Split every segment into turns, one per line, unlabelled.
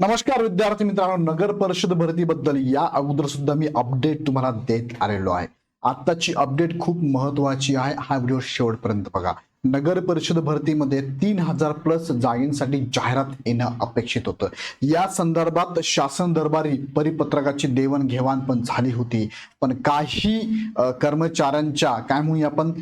नमस्कार विद्यार्थी मित्रांनो नगर परिषद भरतीबद्दल या अगोदर सुद्धा मी अपडेट तुम्हाला देत आलेलो आहे. आत्ताची अपडेट खूप महत्वाची आहे. हा व्हिडिओ शेवटपर्यंत बघा. नगर परिषद भरतीमध्ये तीन हजार प्लस जागेंसाठी जाहिरात येणं अपेक्षित होतं. या संदर्भात शासन दरबारी परिपत्रकाची देवाणघेवाण पण झाली होती. पण काही कर्मचाऱ्यांच्या काय म्हणूया आपण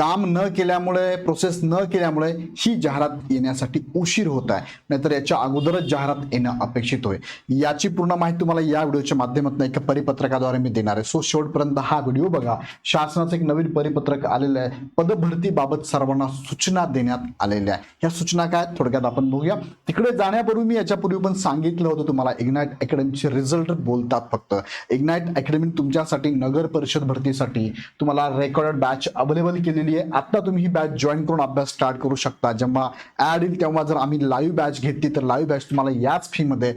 काम न केल्यामुळे प्रोसेस न केल्यामुळे ही जाहिरात येण्यासाठी उशीर होत आहे. नाहीतर याच्या अगोदरच जाहिरात येणं अपेक्षित होय याची पूर्ण माहिती तुम्हाला या व्हिडिओच्या माध्यमातून एका परिपत्रकाद्वारे मी देणार आहे. सो शेवटपर्यंत हा व्हिडिओ बघा. शासनाचं एक नवीन परिपत्रक आलेलं आहे. पदभरतीबाबत सर्वांना सूचना देण्यात आलेल्या आहे. ह्या सूचना काय? थोडक्यात आपण बघूया. तिकडे जाण्यापूर्वी मी याच्यापूर्वी पण सांगितलं होतं तुम्हाला इग्नाईट अकॅडमीचे रिझल्ट बोलतात फक्त. इग्नाईट अकॅडमी तुमच्यासाठी नगर परिषद भरतीसाठी तुम्हाला रेकॉर्डेड बॅच अवेलेबल केलेली आहे आता तुम्ही ही बॅच जॉईन करून अभ्यास स्टार्ट करू शकता. जेव्हा ऍड येईल तेव्हा जर आम्ही लाईव्ह बॅच घेतली तर लाईव्ह बॅच तुम्हाला याच फी मध्ये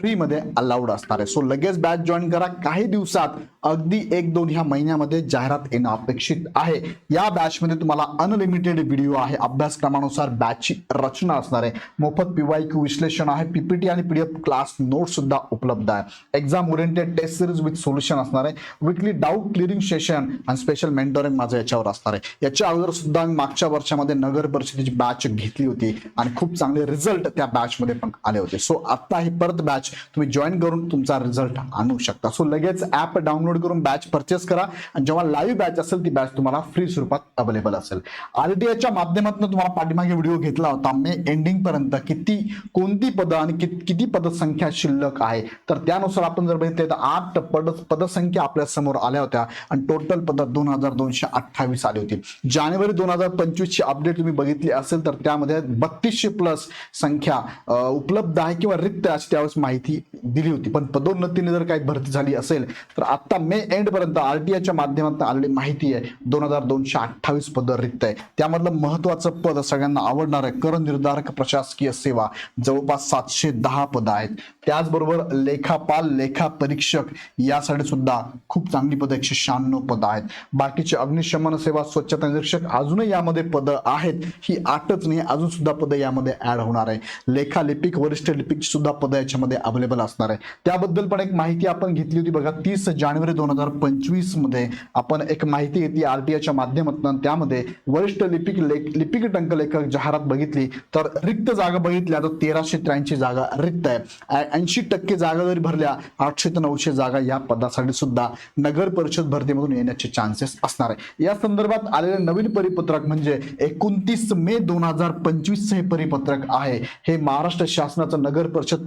फ्रीमध्ये अलाउड असणार आहे. सो लगेच बॅच जॉईन करा. काही दिवसात अगदी एक दोन ह्या महिन्यामध्ये जाहिरात येणं अपेक्षित आहे. या बॅचमध्ये तुम्हाला अनलिमिटेड व्हिडिओ आहे. अभ्यासक्रमानुसार बॅचची रचना असणार आहे. मोफत पीवाय क्यू विश्लेषण आहे. पीपीटी आणि पीडीएफ क्लास नोट सुद्धा उपलब्ध आहे. Exam oriented test series with solution असणार आहे. विकली डाऊट क्लिअरिंग सेशन आणि स्पेशल मेंटोरिंग माझं याच्यावर असणार आहे. याच्या अगोदर सुद्धा मी मागच्या वर्षामध्ये नगर परिषदेची बॅच घेतली होती. आणि खूप चांगले रिझल्ट त्या बॅचमध्ये पण आले होते. सो आता ही परत बॅच तुम्ही जॉईन करून तुमचा रिझल्ट आणू शकता. सो लगेच ऍप डाउनलोड करून बॅच परचेस करा. आणि जेव्हा लाईव्ह बॅच असेल ती बॅच तुम्हाला फ्री स्वरूपात अवेलेबल असेल. आरटीआयच्या माध्यमातून तुम्हाला पाठीमागे व्हिडिओ घेतला होता. मे एंडिंग पर्यंत किती कोणती पदं आणि कित- किती पदसंख्या शिल्लक आहे? तर त्यानुसार आपण जर बघितले तर आठ पद पदसंख्या आपल्यासमोर आल्या होत्या. आणि टोटल पद दोन हजार दोनशे अठ्ठावीस आली होती. जानेवारी दोन हजार पंचवीस ची अपडेट तुम्ही बघितली असेल तर त्यामध्ये बत्तीसशे प्लस संख्या उपलब्ध आहे किंवा रिक्त अशी त्यावेळेस माहिती दिली होती. पण पदोन्नतीने जर काही भरती झाली असेल तर आता मे एंड पर्यंत आरटीआयच्या माध्यमातून आलेली माहिती आहे दोन हजार दोनशे अठ्ठावीस पद रिक्त आहे. त्यामधलं महत्वाचं पद सगळ्यांना आवडणार आहे कर निर्धारक प्रशासकीय सेवा. जवळपास सातशे दहा पदं आहेत. त्याचबरोबर लेखापाल लेखा परीक्षक यासाठी सुद्धा खूप चांगली पद एकशे शहाण्णव पदं आहेत. बाकीचे अग्निशमन सेवा स्वच्छता निरीक्षक अजूनही यामध्ये पदं आहेत. ही आठच नाही अजून सुद्धा पदं यामध्ये ऍड होणार आहे. लेखा लिपिक वरिष्ठ लिपिक सुद्धा पद याच्यामध्ये अवेलेबल असणार आहे. त्याबद्दल पण एक माहिती आपण घेतली होती बघा तीस जानेवारी दोन हजार पंचवीसमध्ये आपण एक माहिती घेतली आरटीआयच्या माध्यमातून त्यामध्ये वरिष्ठ लिपिक लेख लिपिक टंकलेखक जाहिरात बघितली. तर रिक्त जागा बघितल्या तर तेराशे त्र्याऐंशी जागा रिक्त आहे. ऐंशी टक्के जागा जरी भरल्या आठशे ते नऊशे जागा या पदासाठी सुद्धा नगर परिषद भरतीमधून येण्याचे चान्सेस असणार आहे. या संदर्भात आलेले नवीन परिपत्रक म्हणजे एकोणतीस मे दोन हजार पंचवीस हे परिपत्रक आहे. हे महाराष्ट्र शासनाचं नगर परिषद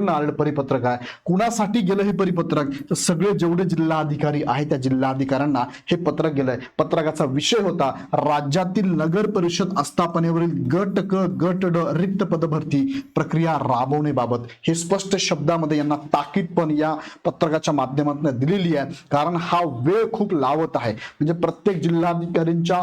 प्रशासनाकडनं आलं परिपत्रक आहे. कुणासाठी गेलं हे परिपत्रक? तर सगळे जेवढे जिल्हाधिकारी आहेत त्या जिल्हाधिकाऱ्यांना हे पत्रक गेलंय. पत्रकाचा विषय होता राज्यातील नगर परिषद आस्थापनेवरील गट क गट ड रिक्त पदभरती प्रक्रिया राबवण्याबाबत. हे स्पष्ट शब्दामध्ये यांना ताकीद पण या पत्रकाच्या माध्यमातून दिलेली आहे. कारण हा वेळ खूप लावत आहे. म्हणजे प्रत्येक जिल्हाधिकारींच्या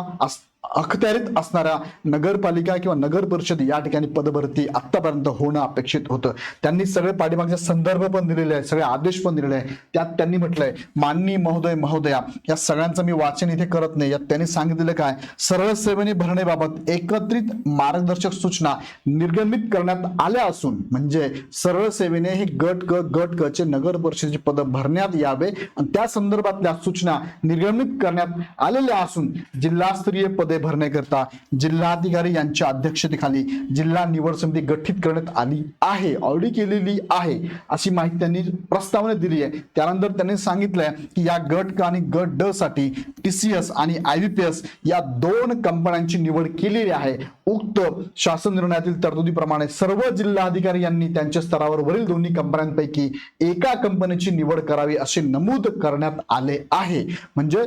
अखत्यारीत असणाऱ्या नगरपालिका किंवा नगर परिषद या ठिकाणी पदभरती आतापर्यंत होणं अपेक्षित होतं. त्यांनी सगळे पाठीमागचे संदर्भ पण दिलेले आहेत सगळे आदेश पण दिलेले आहेत. त्यात त्यांनी म्हटलंय माननी महोदय महोदया या सगळ्यांचं मी वाचन इथे करत नाही. यात त्यांनी सांगितलेलं काय? सरळ सेवेने भरण्याबाबत एकत्रित मार्गदर्शक सूचना निर्गमित करण्यात आल्या असून म्हणजे सरळ सेवेने हे गट क गट क चे नगर परिषदेचे पद भरण्यात यावे. आणि त्या संदर्भातल्या सूचना निर्गमित करण्यात आलेल्या असून जिल्हास्तरीय पदे भरण्याकरता जिल्हाधिकारी यांच्या अध्यक्षतेखाली जिल्हा निवड समिती गठीत करण्यात आली आहे. ऑलरेडी केलेली आहे अशी माहिती त्यांनी प्रस्तावने दिली आहे. त्यानंतर त्यांनी सांगितलंय की या गट क आणि गट ड साठी टी सी एस आणि आय बी पी एस या दोन कंपन्यांची निवड केलेली आहे. उक्त शासन निर्णयातील तरतुदीप्रमाणे सर्व जिल्हाधिकारी यांनी त्यांच्या स्तरावर वरील दोन्ही कंपन्यांपैकी एका कंपनीची निवड करावी असे नमूद करण्यात आले आहे. म्हणजे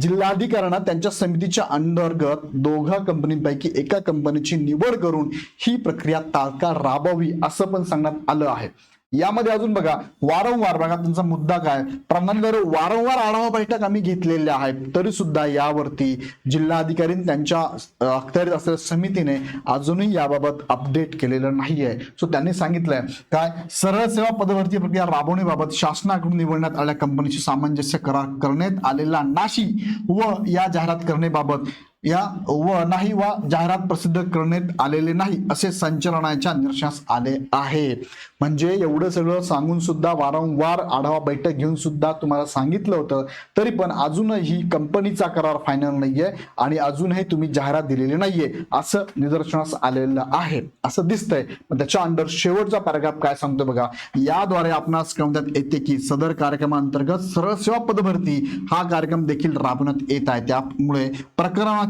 जिल्हाधिकाऱ्यांना त्यांच्या समितीच्या अंतर्गत दोघा कंपनीपैकी एका कंपनीची निवड करून ही प्रक्रिया तात्काळ राबवावी असं पण सांगण्यात आलं आहे. यामध्ये अजून बघा वारंवार बघा त्यांचा मुद्दा काय? प्रमाणवर वारंवार आढावा बैठक आम्ही घेतलेल्या आहेत. तरी सुद्धा यावरती जिल्हाधिकारी त्यांच्या अखत्यारीत असलेल्या समितीने अजूनही याबाबत अपडेट केलेलं नाहीये. सो त्यांनी सांगितलंय काय? सरळ सेवा पदभरती प्रक्रिया राबवण्याबाबत शासनाकडून निवडण्यात आलेल्या कंपनीशी सामंजस्य करार करण्यात आलेला नाशी व या जाहिरात करण्याबाबत या व नाही वा जाहिरात प्रसिद्ध करण्यात आलेले नाही असे संचलनाच्या निदर्शनास आले आहे. म्हणजे एवढं सगळं सांगून सुद्धा वारंवार आढावा बैठक घेऊन सुद्धा तुम्हाला सांगितलं होतं. तरी पण अजूनही कंपनीचा करार फायनल नाहीये आणि अजूनही तुम्ही जाहिरात दिलेली नाहीये असं निदर्शनास आलेलं आहे. असं दिसतंय. पण त्याच्या अंडर शेवटचा पॅराग्राफ काय सांगतो बघा. याद्वारे आपणास कळवण्यात येते की सदर कार्यक्रमांतर्गत सरळ सेवा पदभरती हा कार्यक्रम देखील राबवण्यात येत आहे. त्यामुळे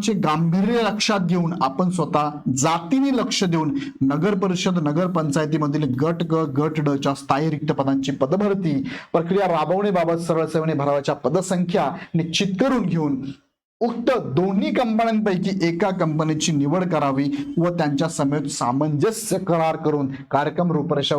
प्रकरणाचे गांभीर्य लक्षात घेऊन आपण स्वतः जातीने लक्ष देऊन नगर परिषद नगर पंचायतीमधील गट ग गट ड च्या स्थायी रिक्त पदांची पदभरती प्रक्रिया राबवण्याबाबत सरळ सेवेने भरावाच्या पदसंख्या निश्चित करून घेऊन उक्त दोन्ही कंपन्यांपैकी एका कंपनीची निवड करावी व त्यांच्या समेत सामंजस्य करार करून कार्यक्रम रूपरेषा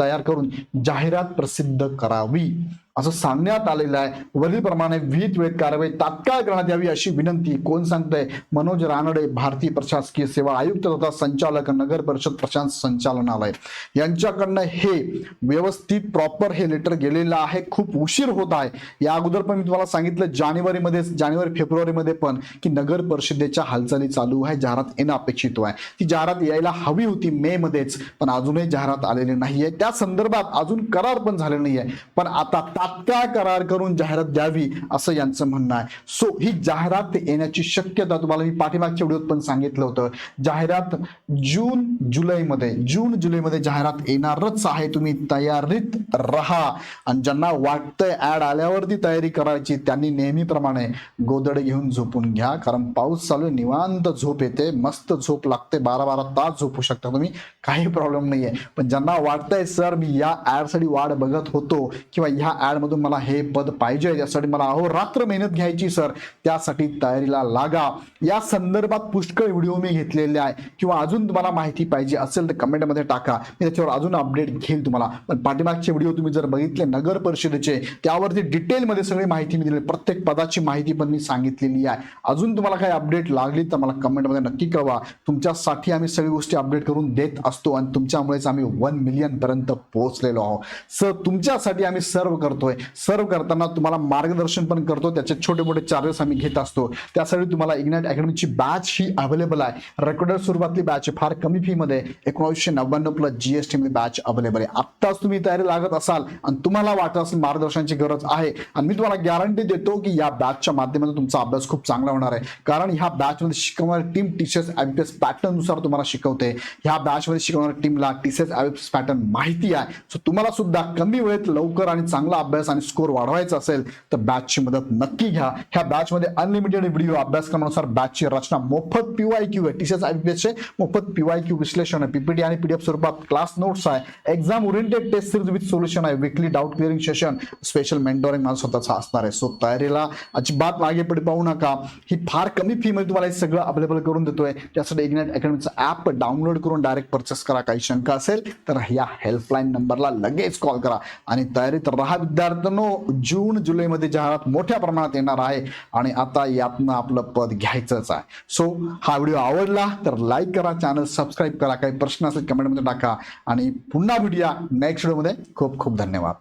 तयार करून जाहिरात प्रसिद्ध करावी. असं सांगण्यात आलेलं आहे. वरीलप्रमाणे विहित वेळेत कारवाई तात्काळ करण्यात यावी अशी विनंती कोण सांगतंय? मनोज रानडे भारतीय प्रशासकीय सेवा आयुक्त तथा संचालक नगर परिषद प्रशांत संचालनालय. यांच्याकडनं हे व्यवस्थित प्रॉपर हे लेटर गेलेलं आहे. खूप उशीर होत आहे. या अगोदर पण मी तुम्हाला सांगितलं जानेवारीमध्ये जानेवारी फेब्रुवारीमध्ये पण की नगर परिषदेच्या हालचाली चालू आहे. जाहिरात येणं अपेक्षित आहे. ती जाहिरात यायला हवी होती मे मध्येच पण अजूनही जाहिरात आलेली नाहीये. त्या संदर्भात अजून करार पण झाले नाहीये. पण आता तात्काळ करार करून जाहिरात द्यावी असं यांचं म्हणणं आहे. सो ही जाहिरात येण्याची शक्यता तुम्हाला मी पाठीमागच्या व्हिडिओत पण सांगितलं होतं. जाहिरात जून जुलैमध्ये जून जुलैमध्ये जाहिरात येणारच आहे. तुम्ही तयारीत राहा. आणि ज्यांना वाटतंय ऍड आल्यावरती तयारी करायची त्यांनी नेहमीप्रमाणे गोदड घेऊन झोपून घ्या. कारण पाऊस चालू निवांत झोप येते मस्त झोप लागते. बारा बारा तास झोपू शकता तुम्ही. काही प्रॉब्लेम नाहीये. पण ज्यांना वाटतंय सर मी या ऍडसाठी वाट बघत होतो किंवा ह्या ऍड मधून मला हे पद पाहिजे. यासाठी मला अहोरात्र मेहनत घ्यायची सर. त्यासाठी तयारीला लागा. या संदर्भात पुष्कळ व्हिडिओ मी घेतलेले आहे. किंवा अजून तुम्हाला माहिती पाहिजे असेल तर कमेंटमध्ये टाका. मी त्याच्यावर अजून अपडेट घेईल तुम्हाला. पण पाठीमागचे व्हिडिओ तुम्ही जर बघितले नगर परिषदेचे त्यावरती डिटेलमध्ये सगळी माहिती मी दिली प्रत्येक पदाची माहिती पण मी सांगितलेली आहे. अजून तुम्हाला काही अपडेट लागली तर मला कमेंटमध्ये नक्की कळवा. तुमच्यासाठी आम्ही सगळी गोष्टी अपडेट करून देत असतो आणि तुमच्यामुळेच आम्ही वन मिलियन पर्यंत पोहोचलेलो आहोत. सर तुमच्यासाठी आम्ही सर्व करतो. करतोय. सर्व करताना तुम्हाला मार्गदर्शन पण करतो. त्याचे छोटे मोठे चार्जेस आम्ही घेत असतो. त्यासाठी तुम्हाला इग्नाइट अकॅडमीची बॅच ही अवेलेबल आहे. रेकॉर्डर स्वरूपातली बॅच फार कमी फी मध्ये एकोणीसशे नव्याण्णव प्लस जीएसटी मध्ये बॅच अवेलेबल आहे. आत्ताच तुम्ही तयारी लागत असाल आणि तुम्हाला वाटत असेल मार्गदर्शनाची गरज आहे. आणि मी तुम्हाला गॅरंटी देतो की या बॅचच्या माध्यमातून तुमचा अभ्यास खूप चांगला होणार आहे. कारण ह्या बॅचमध्ये शिकवणारी टीम टीचर्स आयपीएस पॅटर्ननुसार तुम्हाला शिकवते. ह्या बॅचमध्ये शिकवणाऱ्या टीमला टीचर्स आयपीएस पॅटर्न माहिती आहे. सो तुम्हाला सुद्धा कमी वेळेत लवकर आणि चांगला अभ्यास अभ्यास आणि स्कोर वाढवायचा असेल तर बॅचची मदत नक्की घ्या. ह्या बॅचमध्ये अनलिमिटेड व्हिडिओ अभ्यासक्रमानुसार बॅचची रचना मोफत पीवाय क्यू आहे. टीचर्स आयपीएसचे मोफत पीवाय क्यू विश्लेषण आहे. पीपीटी आणि पीडीएफ स्वरूपात क्लास नोट्स आहे. Exam oriented test series with solution आहे. Weekly doubt clearing session special mentoring माझा स्वतःचा असणार आहे. सो तयारीला अजिबात मागे पुढे पाहू नका. ही फार कमी फी मध्ये तुम्हाला हे सगळं अवेलेबल करून देतोय. त्यासाठी इग्नाइट अकॅडमीचं ऍप डाउनलोड करून डायरेक्ट परचेस करा. काही शंका असेल तर या हेल्पलाईन नंबरला लगेच कॉल करा. आणि तयारीत राहा विद्यार्थ्यांनो जून जुलैमध्ये जाहिरात मोठ्या प्रमाणात येणार आहे आणि आता यातनं आपलं पद घ्यायचंच आहे. सो हा व्हिडिओ आवडला तर लाईक करा चॅनल सबस्क्राईब करा काही प्रश्न असेल कमेंटमध्ये टाका आणि पुन्हा भेटूया नेक्स्ट व्हिडिओमध्ये खूप खूप धन्यवाद.